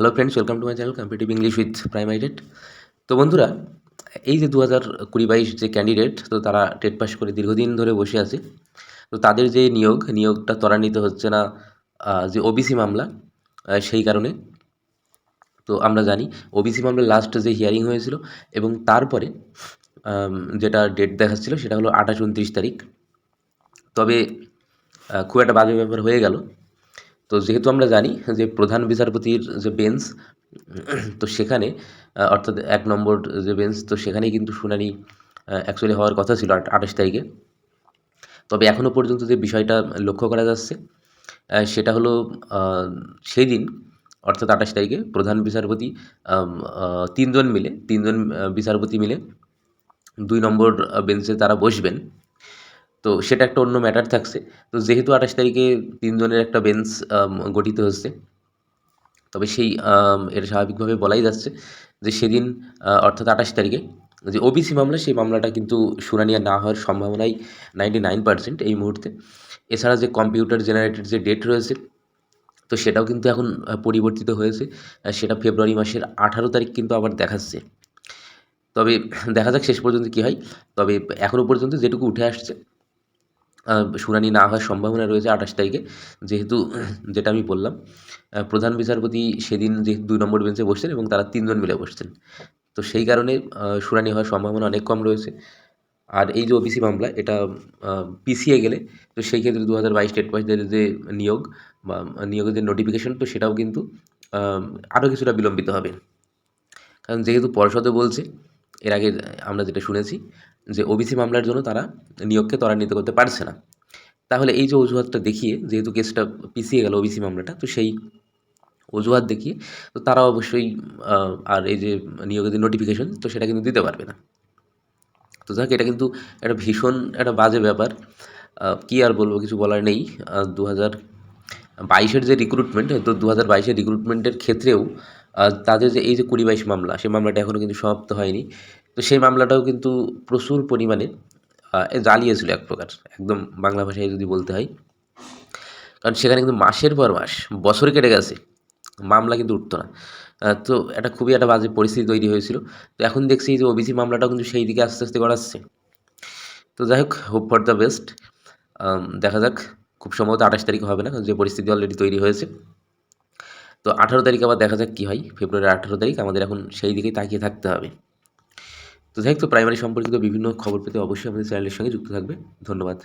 Hello friends welcome to my channel competitive English with প্রাইমাইটেড তো বন্ধুরা, এই যে দু হাজার কুড়ি বাইশ যে ক্যান্ডিডেট তো তারা টেট পাস করে দীর্ঘদিন ধরে বসে আছে। তো তাদের যে নিয়োগ, নিয়োগটা ত্বরান্বিত হচ্ছে না যে ওবিসি মামলা সেই কারণে। তো আমরা জানি ওবিসি মামলার লাস্ট যে হিয়ারিং হয়েছিল এবং তারপরে যেটা ডেট দেখাচ্ছিল, সেটা হলো আঠাশ, উনত্রিশ তারিখ। তবে খুব একটা বাজে ব্যাপার হয়ে গেল। তো যেহেতু আমরা জানি যে প্রধান বিচারপতির যে বেঞ্চ, তো সেখানে অর্থাৎ এক নম্বর যে বেঞ্চ, তো সেখানেই কিন্তু শুনানি অ্যাকচুয়ালি হওয়ার কথা ছিল আঠাশ তারিখে। তবে এখনও পর্যন্ত যে বিষয়টা লক্ষ্য করা যাচ্ছে সেটা হলো সেই দিন, অর্থাৎ আঠাশ তারিখে প্রধান বিচারপতি তিনজন মিলে, তিনজন বিচারপতি মিলে দুই নম্বর বেঞ্চে তারা বসবেন। তো সেটা একটা অন্য ম্যাটার থাকছে। তো যেহেতু আঠাশ তারিখে তিনজনের একটা বেঞ্চ গঠিত হচ্ছে, তবে সেই এটা স্বাভাবিকভাবে বলাই যাচ্ছে যে সেদিন অর্থাৎ আঠাশ তারিখে যে ওবিসি মামলা, সেই মামলাটা কিন্তু শুনানি না হওয়ার সম্ভাবনাই নাইনটি নাইন পার্সেন্ট এই মুহূর্তে। এছাড়া যে কম্পিউটার জেনারেটেড যে ডেট রয়েছে, তো সেটাও কিন্তু এখন পরিবর্তিত হয়েছে সেটা ফেব্রুয়ারি মাসের আঠারো তারিখ কিন্তু আবার দেখাচ্ছে। তবে, দেখা যাক শেষ পর্যন্ত কী হয়, তবে এখনও পর্যন্ত যেটুকু উঠে আসছে শুনানি না হওয়ার সম্ভাবনা রয়েছে আঠাশ তারিখে। যেহেতু যেটা আমি বললাম প্রধান বিচারপতি সেদিন যেহেতু দুই নম্বর বেঞ্চে বসছেন এবং তারা তিনজন মিলে বসছেন। তো সেই কারণে শুনানি হওয়ার সম্ভাবনা অনেক কম রয়েছে। আর এই যে ওবিসি মামলা, এটা পিছিয়ে গেলে, তো সেই ক্ষেত্রে দু হাজার বাইশ স্টেট পাসদের যে নিয়োগ বা নিয়োগের যে নোটিফিকেশন তো সেটাও কিন্তু আরও কিছুটা বিলম্বিত হবে। কারণ যেহেতু পর্ষদে বলছে এর আগে আমরা যেটা শুনেছি যে ওবিসি মামলার জন্য তারা নিয়োগকে ত্বরান্বিত করতে পারছে না। তাহলে এই যে অজুহাতটা দেখিয়ে যেহেতু কেসটা পিছিয়ে গেল ওবিসি মামলাটা, তো সেই অজুহাত দেখিয়ে তো তারা অবশ্যই আর এই যে নিয়োগের যে নোটিফিকেশন তো সেটা কিন্তু দিতে পারবে না। তো যাক, এটা কিন্তু একটা ভীষণ, একটা বাজে ব্যাপার। কী আর বলব, কিছু বলার নেই। দু হাজার বাইশের যে রিক্রুটমেন্ট তো দু হাজার বাইশের রিক্রুটমেন্টের ক্ষেত্রেও তাদের যে এই যে কুড়ি বাইশ মামলা, সেই মামলাটা এখনও কিন্তু সমাপ্ত হয়নি। তো সেই মামলাটাও কিন্তু প্রচুর পরিমাণে জ্বালিয়েছিল এক প্রকার, একদম বাংলা ভাষায় যদি বলতে হয়। কারণ সেখানে কিন্তু মাসের পর মাস, বছর কেটে গেছে, মামলা কিন্তু উঠতো না। তো এটা খুবই একটা বাজে পরিস্থিতি তৈরি হয়েছিল। তো এখন দেখছি যে ওবিসি মামলাটাও কিন্তু সেই দিকে আস্তে আস্তে গড়াচ্ছে। তো যাই হোক হোপ ফর দ্য বেস্ট দেখা যাক। খুব সম্ভবত আঠাশ তারিখ হবে না, কারণ যে পরিস্থিতি অলরেডি তৈরি হয়েছে। তো আঠারো তারিখ আবার দেখা যাক কী হয় ফেব্রুয়ারি আঠারো তারিখ, আমাদের এখন সেই দিকেই তাকিয়ে থাকতে হবে। তো যাই তো প্রাইমারি সম্পর্কিত বিভিন্ন খবর পেতে অবশ্যই আমাদের চ্যানেলের সঙ্গে যুক্ত থাকবে। ধন্যবাদ।